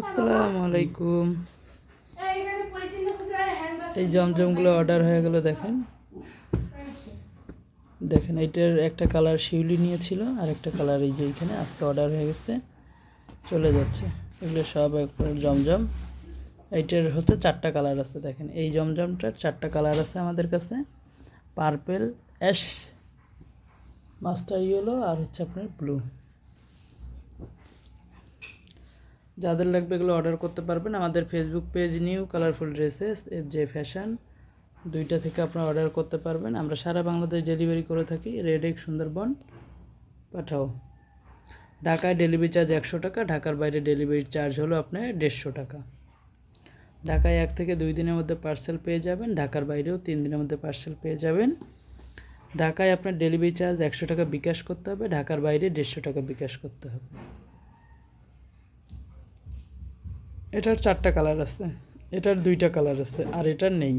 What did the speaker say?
আসসালামু আলাইকুম। এই জমজমগুলো অর্ডার হয়ে গেল, দেখেন। দেখেন এইটার একটা কালার শিউলি নিয়েছিল, আর একটা কালার এই যে এইখানে আজকে অর্ডার হয়ে গেছে, চলে যাচ্ছে। এগুলো সব একবার জমজম। এইটার হচ্ছে চারটা কালার আছে, দেখেন। এই জমজমটার চারটা কালার আছে আমাদের কাছে। পার্পেল, অ্যাশ, মাস্টার ইয়েলো, আর হচ্ছে আপনার ব্লু। যাদের লাগবে এগুলো অর্ডার করতে পারবেন, আমাদের Facebook page new colourful dresses F J fashion দুইটা থেকে আপনারা অর্ডার করতে পারবেন। আমরা সারা বাংলাদেশ ডেলিভারি করে থাকি রেড রেডেক সুন্দরবন, পাঠাও। ঢাকায় ডেলিভারি চার্জ একশো টাকা, ঢাকার বাইরে ডেলিভারি চার্জ হলো আপনার দেড়শো টাকা। ঢাকায় এক থেকে দুই দিনের মধ্যে পার্সেল পেয়ে যাবেন, ঢাকার বাইরেও তিন দিনের মধ্যে পার্সেল পেয়ে যাবেন। ঢাকায় আপনার ডেলিভারি চার্জ একশো টাকা বিকাশ করতে হবে, ঢাকার বাইরে দেড়শো টাকা বিকাশ করতে হবে। এটার চারটা কালার আছে এটার দুইটা কালার আছে আর এটার নেই।